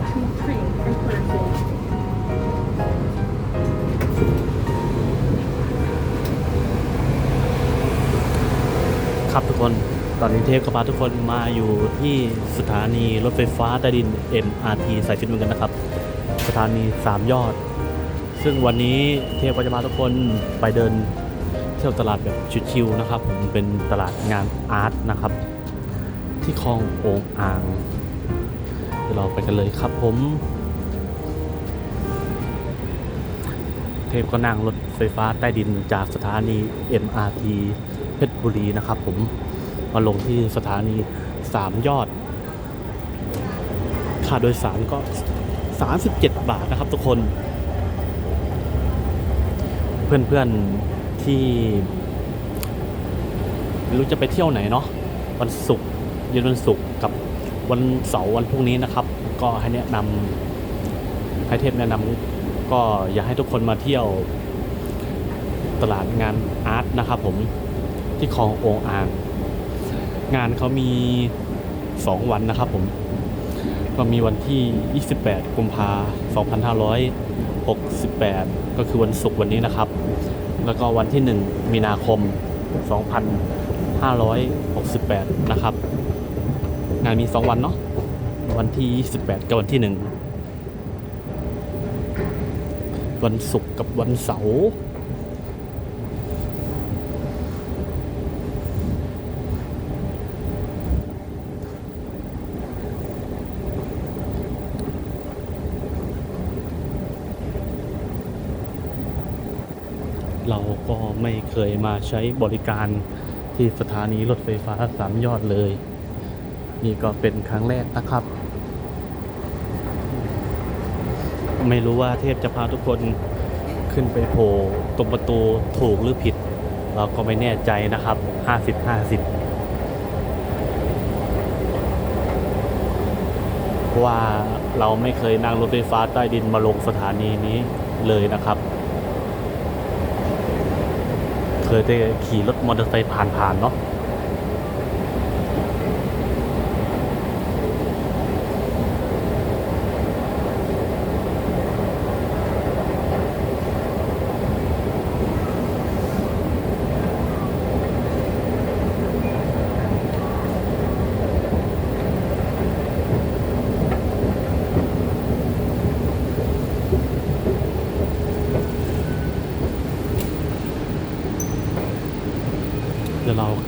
between tree and planting. ครับทุกคนตอนนี้เทพก็พาทุกคนมาอยู่ที่สถานีรถไฟฟ้าใต้ดิน MRT สายสีน้ำเงินนะครับ สถานี3ยอด ซึ่งวันนี้เทพก็จะพาทุกคนไปเดินเที่ยวตลาดแบบชิวๆนะครับผมเป็นตลาดงานอาร์ตนะครับ ที่คลองโองอ่าง ดี๋ยวเราไปกันเลยครับผม เทพก็นั่งรถไฟฟ้าใต้ดินจากสถานี MRT เพชรบุรีนะครับผม มาลงที่สถานี3ยอด ค่าโดยสารก็ 37 บาทนะครับทุกคน เพื่อนๆที่ไม่รู้จะไปเที่ยวไหนเนาะวันศุกร์เย็นวันศุกร์กับ วันเสาร์วันพรุ่งนี้นะครับ ก็ให้แนะนำให้เทพแนะนำก็อยากให้ทุกคนมาเที่ยวตลาดงานอาร์ตนะครับผมที่คลองโองอ่าง งานเขามี 2 วันนะครับผมก็มีวันที่ 28 กุมภา2568 ก็คือวันศุกร์วันนี้นะครับ แล้วก็วันที่ 1 มีนาคม 2568 นะครับ งานมี 2 วันเนาะวันที่ 28 กับวันที่ 1 วันศุกร์กับวันเสาร์เราก็ไม่เคยมาใช้บริการที่สถานีรถไฟฟ้าสามยอดเลย นี่ก็เป็นครั้งแรกนะครับ ไม่รู้ว่าเทพจะพาทุกคนขึ้นไปโผล่ตรงประตูถูกหรือผิด เราก็ไม่แน่ใจนะครับ 50 50เพราะว่าเราไม่เคยนั่งรถไฟฟ้าใต้ดินมาลงสถานีนี้เลยนะครับ เคยได้ขี่รถมอเตอร์ไซค์ผ่านๆเนาะ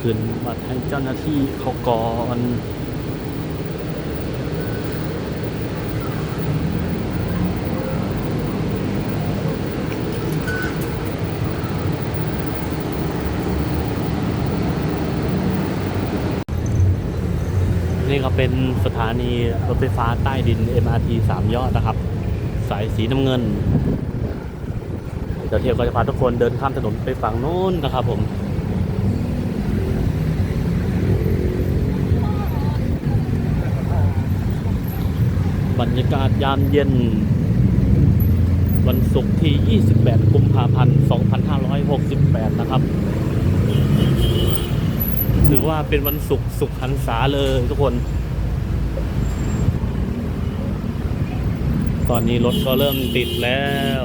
คืนบัตรให้เจ้าหน้าที่เขาก่อนนี่ก็เป็นสถานีรถไฟฟ้าใต้ดิน MRT 3 ยอดนะครับ สายสีน้ำเงิน เดี๋ยวเทียบก็จะพาทุกคนเดินข้ามถนนไปฝั่งโน้นนะครับผม บรรยากาศยามเย็น วันศุกร์ที่ 28 กุมภาพันธ์ 2568 นะครับ ถือว่าเป็นวันศุกร์สุขหันษาเลยทุกคน ตอนนี้รถก็เริ่มติดแล้ว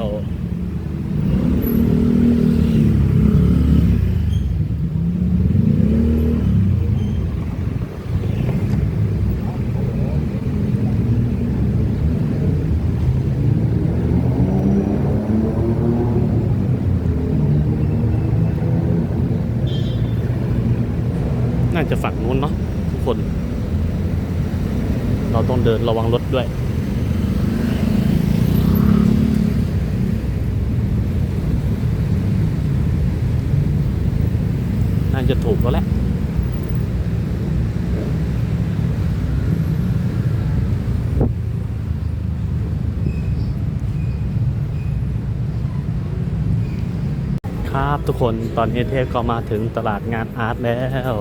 น่าจะฝั่งนู้นเนาะทุกคน เราต้องเดินระวังรถด้วยน่าจะถูกแล้วแหละครับทุกคนตอนนี้เทพก็มาถึงตลาดงานอาร์ตแล้ว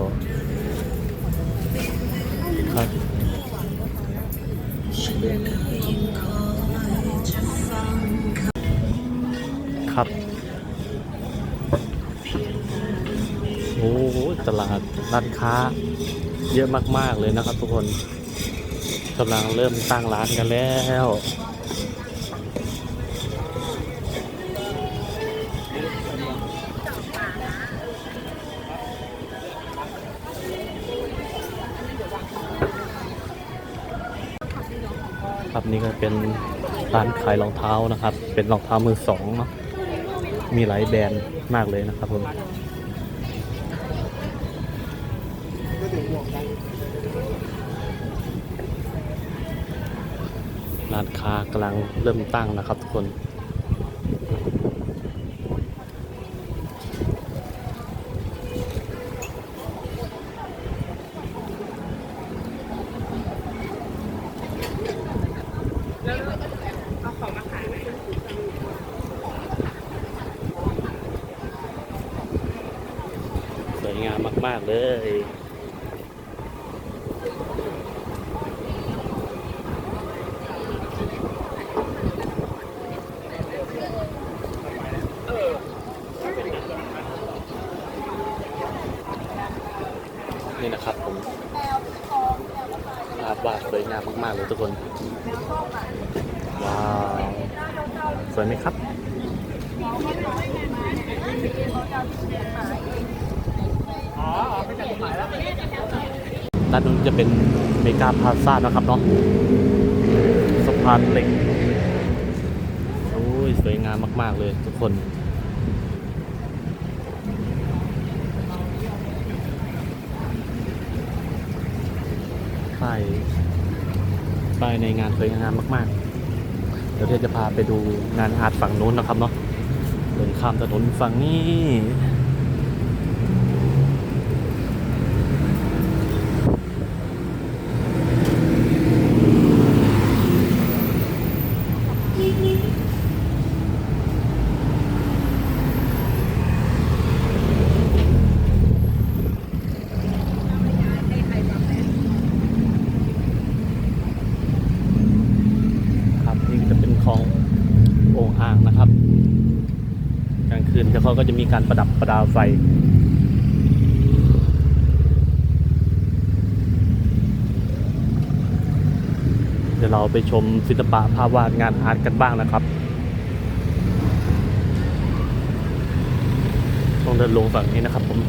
ครับ โอ้โหตลาดร้านค้า เยอะมาก ๆ เลยนะครับ ทุกคนกำลังเริ่มตั้งร้านกันแล้วครับนี่ก็เป็นร้านขายรองเท้านะครับ เป็นรองเท้ามือสองเนาะ มีหลายแบรนด์มากเลยนะครับผมร้านค้ากำลังเริ่มตั้งนะครับทุกคน เอาของมาขายไหม สวยงามมาก ๆ เลย นี่นะครับผมภาพวาดสวยงามมาก ๆ เลยทุกคน ว้าว สวยไหมครับ ด้านนู้นจะเป็นเมกาพาซ่านะครับเนาะสะพานเหล็กโอ้ยสวยงามมาก ๆ เลยทุกคน ป้ายป้ายในงานสวยงามมากๆ เดี๋ยวเทจะพาไปดูงานอาร์ตฝั่งนู้นนะครับเนาะเดินข้ามถนนฝั่งนี้ ครับนี่จะเป็นของโอ่งอ่างนะครับ กลางคืน เขาก็จะมีการประดับประดาไฟ เดี๋ยวเราไปชมศิลปะภาพวาดงานอาร์ตกันบ้างนะครับ ต้องเดินลงฝั่งนี้นะครับผม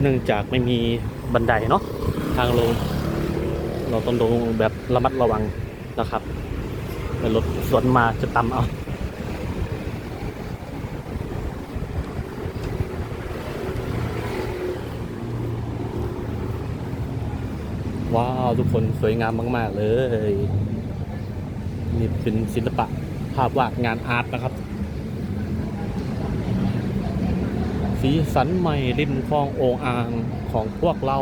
เนื่องจากไม่มีบันไดเนาะทางลง เราต้องลงแบบระมัดระวังนะครับแต่รถ สวนมาจะตำเอาว้าวทุกคนสวยงามมาก ๆ เลย นี่เป็นศิลปะภาพวาดงานอาร์ตนะครับ สีสันใหม่ริมคลองโองอ่างของพวกเรา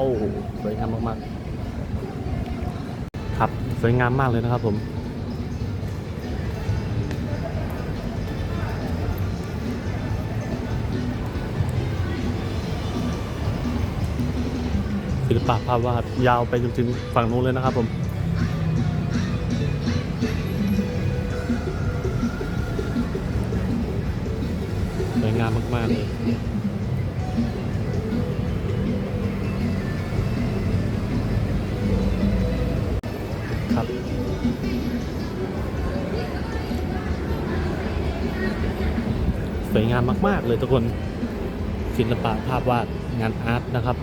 สวยงามมาก ๆ ครับ สวยงามมากเลยนะครับผม ศิลปะภาพวาดยาวไปจนถึงฝั่งนู้นเลยนะครับผมสวยงามมาก ๆ เลยครับสวยงามมาก ๆ เลยทุกคนศิลปะภาพวาดงานอาร์ตนะครับ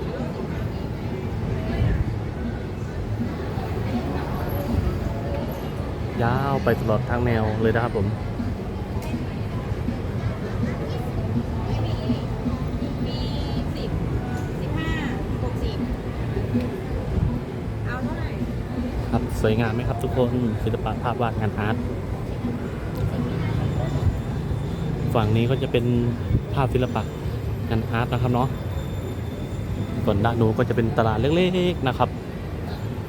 ยาวไปตลอดทางแนวเลยนะครับผม มีสิบสิบห้าหกสิบเอาเท่าไหร่ครับสวยงามไหมครับทุกคนศิลปะภาพวาดงานอาร์ตฝั่งนี้ก็จะเป็นภาพศิลปะงานอาร์ตนะครับเนาะส่วนด้านนู้นก็จะเป็นตลาดเล็กๆนะครับ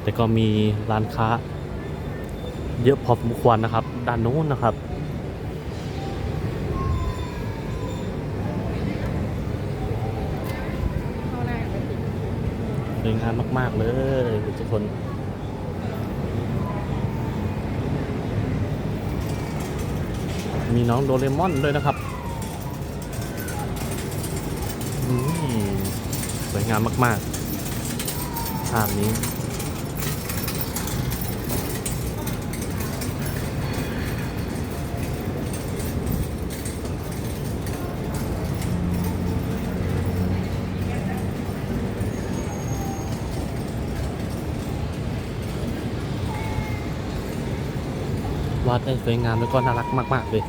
แต่ก็มีร้านค้า เยอะพอสมควรนะครับ ด้านโน้นนะครับ สวยงามมาก ๆ เลยทุกคนมีน้องโดเรมอนด้วยนะครับสวยงามมากๆภาพนี้ วัดได้สวยงามแล้วก็น่ารักมาก ๆ เลย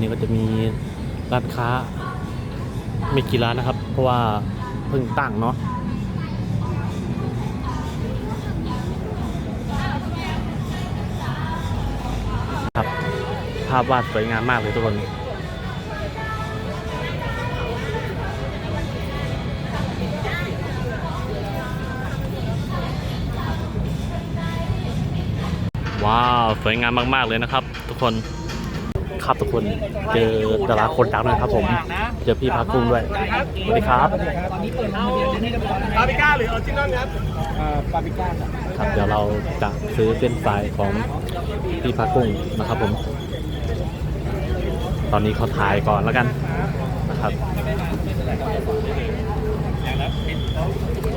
นี้ก็จะมีร้านค้าไม่กี่ร้านนะครับ เพราะว่าเพิ่งตั้งเนาะครับภาพวาดสวยงามมากเลยทุกคนว้าว สวยงามมาก ๆ เลยนะครับ ทุกคน ครับทุกคนเจอดาราคนดังด้วยครับผมเจอพี่พักกุ้งด้วยสวัสดีครับปาปริก้าหรือออริจินอลครับปาปริก้าครับครับเดี๋ยวเราจะซื้อเส้นไฟรายของพี่พักกุ้งนะครับผม ตอนนี้เขาถ่ายก่อนแล้วกันนะครับ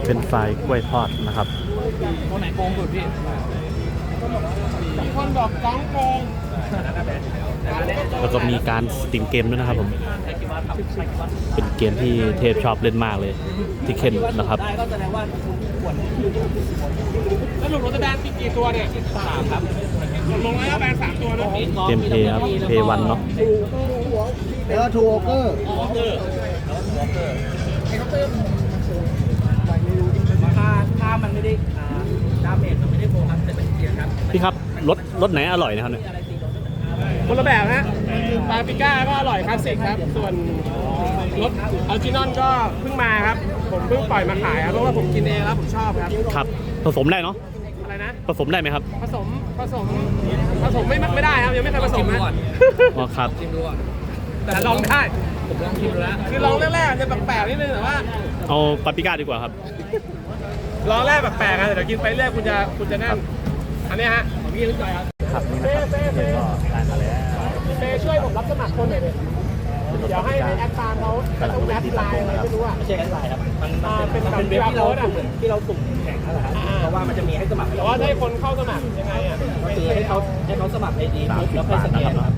เป็นไฟรายกล้วยทอดนะครับตัวไหนโกงสุดพี่มีคนบอกก้องโกง แล้วก็มีการสตรีมเกมด้วยนะครับผม เป็นเกมที่เทพชอบเล่นมากเลยที่เคนนะครับได้ก็แสดงว่าควรแล้วหลุดรถจะแบนกี่ตัวเนี่ยสามครับลงแล้วแบนสามตัวเนาะเกมเพย์ครับเพย์วันเนาะแล้วก็ทูโอเกอร์วอเกอร์ถ้าถ้ามันไม่ได้อ่าดาเมจมันไม่ได้โฟกัสแต่เป็นเกียร์ครับพี่ครับรถรถไหนอร่อยนะครับเนี่ยอะไรตีโดน คนละแบบฮะปาปริก้าก็อร่อยคลาสสิกครับ ส่วนรสออริจินอลก็เพิ่งมาครับ ผมเพิ่งปล่อยมาขายครับเพราะว่าผมกินเองแล้วผมชอบครับ ครับ ผสมได้เนาะ อะไรนะ ผสมได้ไหมครับ ผสม ผสม ผสมไม่ไม่ได้ครับ ยังไม่เคยผสมนะอ๋อครับ ชิมดูอะแต่ลองได้ ผมลองชิมดูแล้วคือลองแรกๆจะแปลกๆนิดนึงแต่ว่า เอาปาปริก้าดีกว่าครับ ลองแรกแปลกๆนะแต่เดี๋ยวกินไปเรื่อยคุณจะคุณจะแน่น อันนี้ฮะผมพี่รู้ใจครับ ครับนี่นะครับ ช่วยผมรับสมัครคนหน่อยดิเดี๋ยวให้ในแอดตามเขาต้องแอดไลน์อะไรไม่รู้อะไม่ใช่แอดไลน์ครับ มันอ่าเป็นมันเป็นแบบเว็บที่เรา QR code อะสุ่มที่เราสุ่มแข่งนั่นแหละครับอ่าเพราะว่ามันจะมีให้สมัครแต่ว่าถ้าให้คนเข้าสมัครยังไงอะก็คือให้เขาให้เขาสมัครไอดีปุ๊บแล้วค่อยสแกนครับ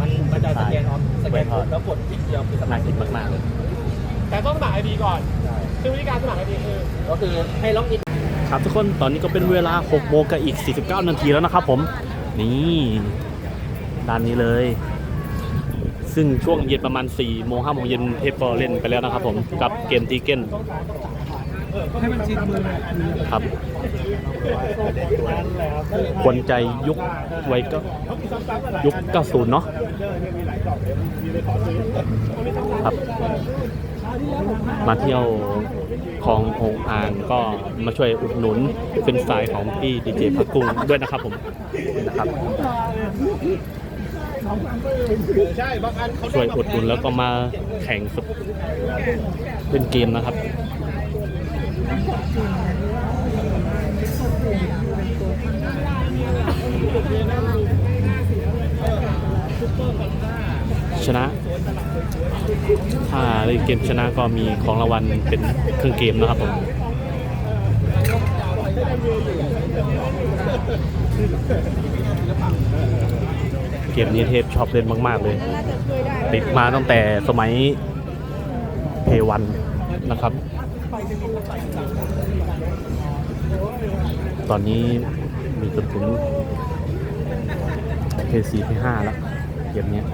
มันมันจะสแกนออฟสแกนปุ๊บแล้วกดคลิกเดียวคือสมัน่าครกินมากๆเลยแต่ต้องสมัครไอดีก่อนซึ่งวิธีการสมัครไอดีคือก็คือให้ล็อกอินครับทุกคนตอนนี้ก็เป็นเวลา6โมงกับอีก 49 นาทีแล้วนะครับผม นี่ด้านนี้เลย ซึ่งช่วงเย็นประมาณ4โมง5โมงเย็นเทปก็เล่นไปแล้วนะครับผมกับเกมทีเก้นครับคนใจยุคไว้ก็ยุค 90 เนาะครับ มาเที่ยวคลององอ่างก็มาช่วยอุดหนุนเป็นสายของพี่ดีเจพักกุ้งด้วยนะครับผมนะครับ ช่วยอุดหนุนแล้วก็มาแข่งสุดเป็นเกมนะครับชนะ ถ้าเล่นเกมชนะก็มีของรางวัลเป็นเครื่องเกมนะครับผมเกมนี้เทพชอบเล่นมาก ๆ เลย ติดมาตั้งแต่สมัยเพวันนะครับ ตอนนี้มีจนถึงเพ4เพ5แล้วเกมนี้ย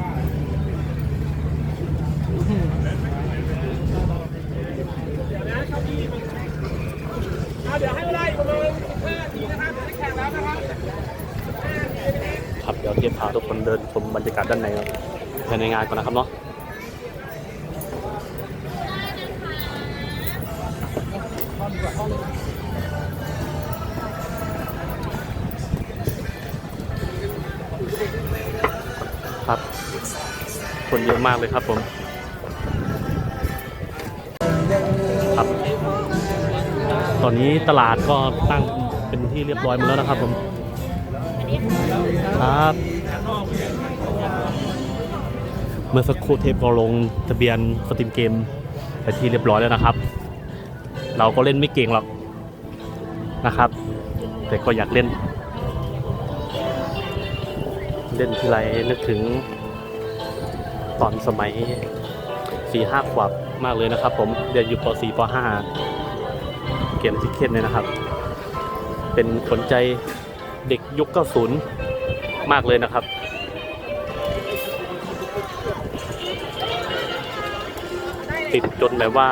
เดี๋ยวให้เวลาอีกประมาณ5นาทีนะครับจะได้แข่งแล้วนะครับ ครับเดี๋ยวเทียบพาทุกคนเดิน ชมบรรยากาศด้านในภายในงานก่อนนะครับเนาะครับ คนเยอะมากเลยครับผม ครับ ตอนนี้ตลาดก็ตั้งเป็นที่เรียบร้อยหมดแล้วนะครับผม ครับ เมื่อสักครู่เทปก็ลงทะเบียนสตรีมเกมไปที่เรียบร้อยแล้วนะครับ เราก็เล่นไม่เก่งหรอกนะครับ แต่ก็อยากเล่น เล่นทีไรนึกถึง ตอนสมัยสี่ห้าขวบมากเลยนะครับ ผมเรียนอยู่ป .4 ป .5 เกมทิกเก็ตเนี่ยนะครับ เป็นขนใจเด็กยุค90มากเลยนะครับ ติดจนแบบว่า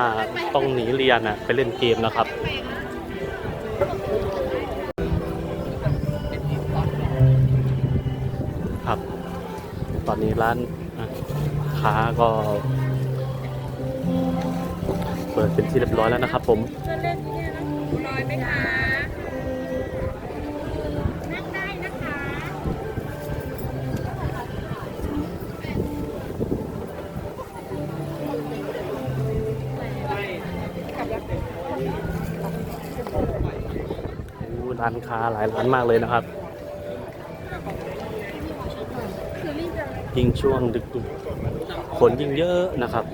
ต้องหนีเรียนอะไปเล่นเกมนะครับครับ ตอนนี้ร้านค้าก็ เปิดเป็นที่เรียบร้อยแล้วนะครับผมเล่นเนี่ยนะลอยไหมคะ ร้านค้าหลายร้านมากเลยนะครับ ยิ่งช่วงดึกๆคนยิ่งเยอะนะครับ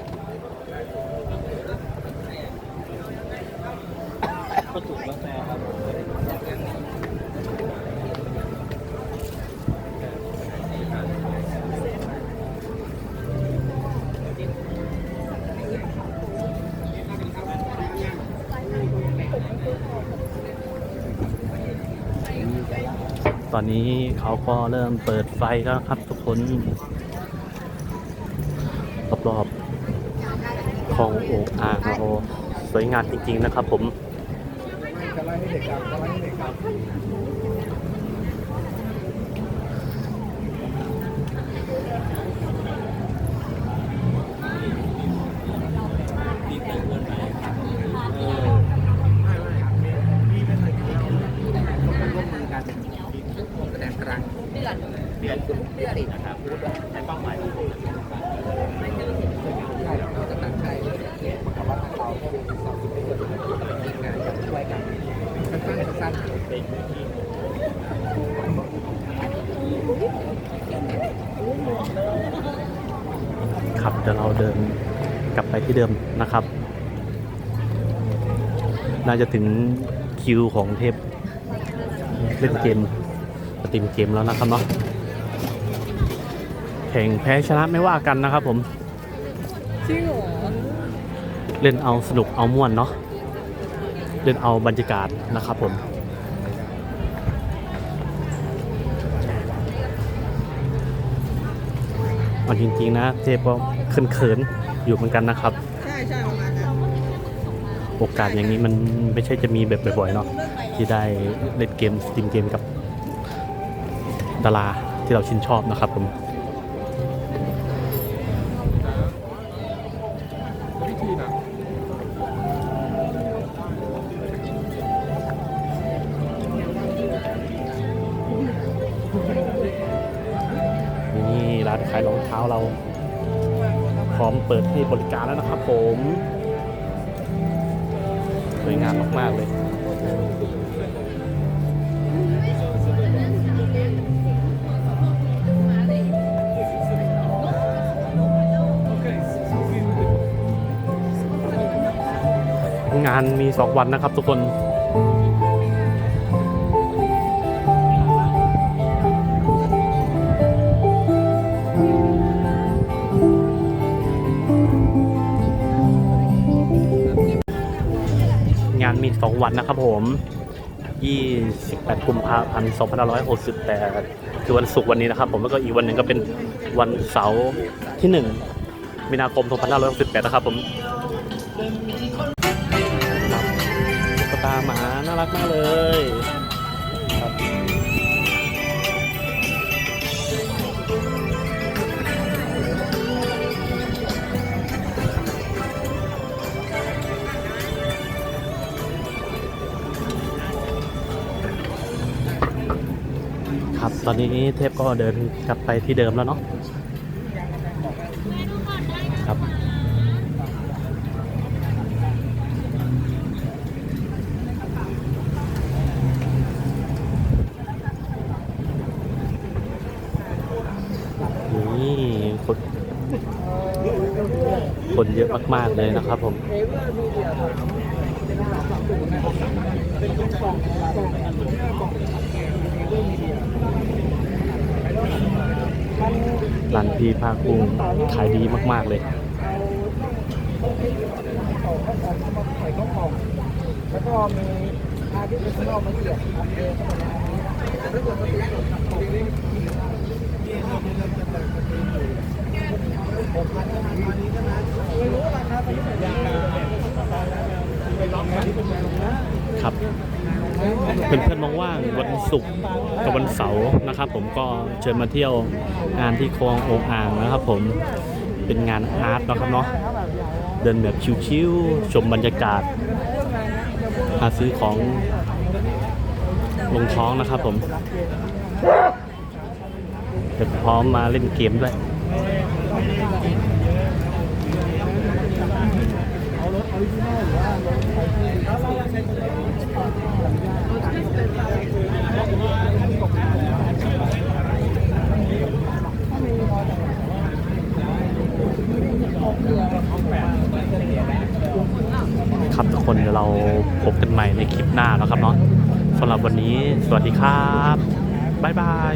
นี้เขาก็เริ่มเปิดไฟแล้วครับทุกคนรอบๆของโอ่งอ่างเราสวยงามจริง ๆ นะครับผม ครับเดี๋ยวเราเดินกลับไปที่เดิมนะครับ น่าจะถึงคิวของเทปเล่นเกมสตรีมเกมแล้วนะครับเนาะแข่งแพ้ชนะไม่ว่ากันนะครับผมจริงเหรอเล่นเอาสนุกเอาม่วนเนาะเล่นเอาบรรยากาศนะครับผม จริงๆนะเจ๊ก็เขินๆอยู่เหมือนกันนะครับ ใช่ใช่ประมาณนั้นโอกาสอย่างนี้มันไม่ใช่จะมีแบบบ่อยๆเนาะที่ได้เล่นเกมสตรีมเกมกับดาราที่เราชื่นชอบนะครับผม เปิดให้บริการแล้วนะครับผมสวยงามมาก ๆ เลยงานมี 2 วันนะครับทุกคน วันนะครับผม 28 กุมภาพันธ์2568 คือวันศุกร์วันนี้นะครับผม แล้วก็อีกวันหนึ่งก็เป็นวันเสาร์ที่ 1 มีนาคม 2568 นะครับผมตุ๊กตาหมาน่ารักมากเลย ตอนนี้เทพก็เดินกลับไปที่เดิมแล้วเนาะครับนี่คนคนเยอะมากๆเลยนะครับผมร้านพี่ภาคกุ้งขายดีมาก ๆ เลยแล้วก็มีอาที่เป็นนอกมาเกี่ยวครับเองก็เหมือนกันไม่รู้ราเยังไงครับ เพื่อนๆว่างๆวันศุกร์กับวันเสาร์นะครับ ผมก็เชิญมาเที่ยวงานที่คลองโองอ่างนะครับ ผมเป็นงานอาร์ตนะครับเนาะเดินแบบชิวๆชมบรรยากาศหาซื้อของลงท้องนะครับผมเดี๋ยวพร้อมมาเล่นเกมด้วย ครับทุกคนเดี๋ยวเราพบกันใหม่ในคลิปหน้าแล้วครับเนาะสำหรับวันนี้สวัสดีครับ บ๊ายบาย